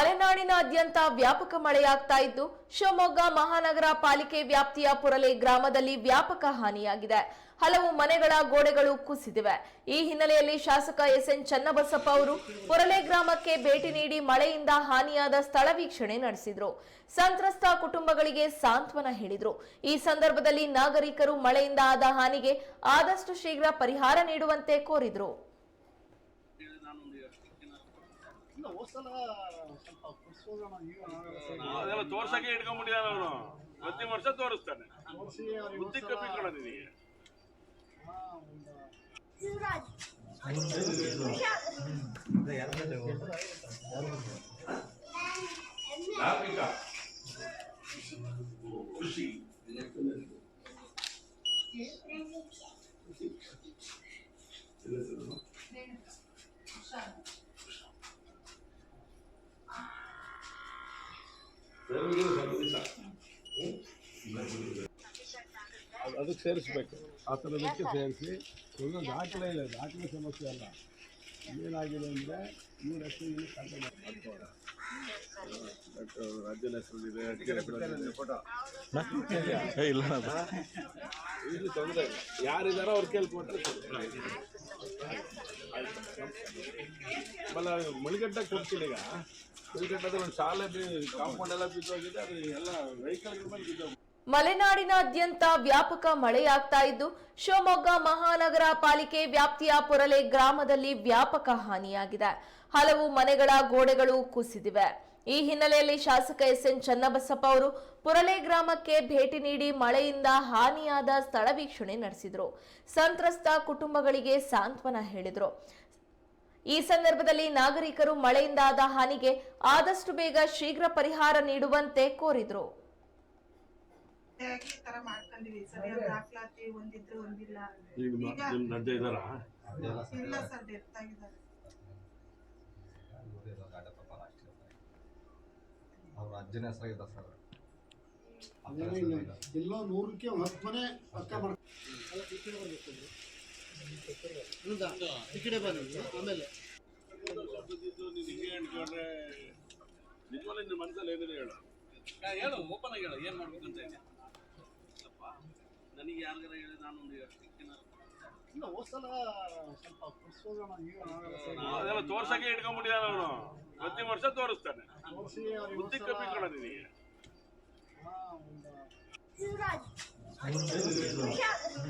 ಮಲೆನಾಡಿನಾದ್ಯಂತ ವ್ಯಾಪಕ ಮಳೆಯಾಗ್ತಾ ಇದ್ದು, ಶಿವಮೊಗ್ಗ ಮಹಾನಗರ ಪಾಲಿಕೆ ವ್ಯಾಪ್ತಿಯ ಪುರಲೆ ಗ್ರಾಮದಲ್ಲಿ ವ್ಯಾಪಕ ಹಾನಿಯಾಗಿದೆ. ಹಲವು ಮನೆಗಳ ಗೋಡೆಗಳು ಕುಸಿದಿವೆ. ಈ ಹಿನ್ನೆಲೆಯಲ್ಲಿ ಶಾಸಕ ಎಸ್ ಎನ್ ಚನ್ನಬಸಪ್ಪ ಅವರು ಪುರಲೆ ಗ್ರಾಮಕ್ಕೆ ಭೇಟಿ ನೀಡಿ ಮಳೆಯಿಂದ ಹಾನಿಯಾದ ಸ್ಥಳ ವೀಕ್ಷಣೆ ನಡೆಸಿದ್ರು. ಸಂತ್ರಸ್ತ ಕುಟುಂಬಗಳಿಗೆ ಸಾಂತ್ವನ ಹೇಳಿದ್ರು. ಈ ಸಂದರ್ಭದಲ್ಲಿ ನಾಗರಿಕರು ಮಳೆಯಿಂದ ಆದ ಹಾನಿಗೆ ಆದಷ್ಟು ಶೀಘ್ರ ಪರಿಹಾರ ನೀಡುವಂತೆ ಕೋರಿದ್ರು ಇಲ್ಲ ಹೋದ್ಸಲ ಸ್ವಲ್ಪ ಕುಡ್ಸೋಣ ಈಗ ಅದೆಲ್ಲ ತೋರ್ಸಕ್ಕೆ ಇಟ್ಕೊಂಡ್ಬಿಟ್ಟಿದ್ದಾನೆ ಅವನು ಪ್ರತಿ ವರ್ಷ ತೋರಿಸ್ತಾನೆ ತೋರಿಸಿ ಅವ್ರಿಗೆ ಬುದ್ಧಿ ಹೋದ್ಸಲ ಕಪ್ಪಿಕೊಳ್ಳ ನಿನಗೆ ಹಾ, ಒಂದು ಖುಷಿ ಅದಕ್ಕೆ ಸೇರಿಸ್ಬೇಕು. ಆ ಥರದಕ್ಕೆ ಸೇರಿಸಿ. ಒಂದು ದಾಖಲೆ ಇಲ್ಲ. ದಾಖಲೆ ಸಮಸ್ಯೆ ಅಲ್ಲ. ಏನಾಗಿದೆ ಅಂದರೆ ಇವ್ರ ಹೆಸರು ಇಲ್ಲಿ ಕಾಂಟ್ಯಾಕ್ಟ್ ಮಾಡ್ತಾರೆ. ರಾಜ್ಯದ ಹೆಸರಿದೆ ಇಲ್ಲಿ ತೊಂದರೆ ಇಲ್ಲ. ಯಾರಿದಾರೋ ಅವ್ರ ಕೇಳಿ ಕೊಟ್ಟರೆ ಆಮೇಲೆ ಮಳಿಗಟ್ಟಕ್ಕೆ ಕೊಡ್ತೀನಿ ಈಗ. ಮಲೆನಾಡಿನಾದ್ಯಂತ ವ್ಯಾಪಕ ಮಳೆಯಾಗ್ತಾ ಇದ್ದು, ಶಿವಮೊಗ್ಗ ಮಹಾನಗರ ಪಾಲಿಕೆ ವ್ಯಾಪ್ತಿಯ ಪುರಲೆ ಗ್ರಾಮದಲ್ಲಿ ವ್ಯಾಪಕ ಹಾನಿಯಾಗಿದೆ. ಹಲವು ಮನೆಗಳ ಗೋಡೆಗಳು ಕುಸಿದಿವೆ. ಈ ಹಿನ್ನೆಲೆಯಲ್ಲಿ ಶಾಸಕ ಎಸ್ ಎನ್ ಚನ್ನಬಸಪ್ಪ ಅವರು ಪುರಲೆ ಗ್ರಾಮಕ್ಕೆ ಭೇಟಿ ನೀಡಿ ಮಳೆಯಿಂದ ಹಾನಿಯಾದ ಸ್ಥಳ ವೀಕ್ಷಣೆ ನಡೆಸಿದರು. ಸಂತ್ರಸ್ತ ಕುಟುಂಬಗಳಿಗೆ ಸಾಂತ್ವನ ಹೇಳಿದ್ರು. ಈ ಸಂದರ್ಭದಲ್ಲಿ ನಾಗರಿಕರು ಮಳೆಯಿಂದಾದ ಹಾನಿಗೆ ಆದಷ್ಟು ಬೇಗ ಶೀಘ್ರ ಪರಿಹಾರ ನೀಡುವಂತೆ ಕೋರಿದ್ರು. ಎಲ್ಲೋ ನೂರಕ್ಕೆ ಹತ್ತು ಮನೆ ಪಕ್ಕ ಈ ಕಡೆ ಆಮೇಲೆ. ನಿಜವಲ್ಲ ನಿನ್ನ ಮನಸ್ಸಲ್ಲಿ ಏನಿದೆ ಹೇಳು ಹೇಳು ಓಪನ್ ಆಗಿ ಹೇಳು ಏನು ಮಾಡ್ಬೇಕು ಅಂತ ಇದೆ ನನಗೆ ಯಾರಿಗಾರ ಹೇಳಿ ನಾನು ಒಂದು ಇಲ್ಲ ಹೋದ್ಸಲ ಸ್ವಲ್ಪ ಈಗ ಅದೆಲ್ಲ ತೋರ್ಸಕ್ಕೆ ಇಟ್ಕೊಂಡ್ಬಿಟ್ಟಿದ್ದಾನೆ ಅವನು ಪ್ರತಿ ವರ್ಷ ತೋರಿಸ್ತಾನೆ ತೋರಿಸಿ ಬುದ್ಧಿ ನಿನಗೆ ಹಾ, ಒಂದು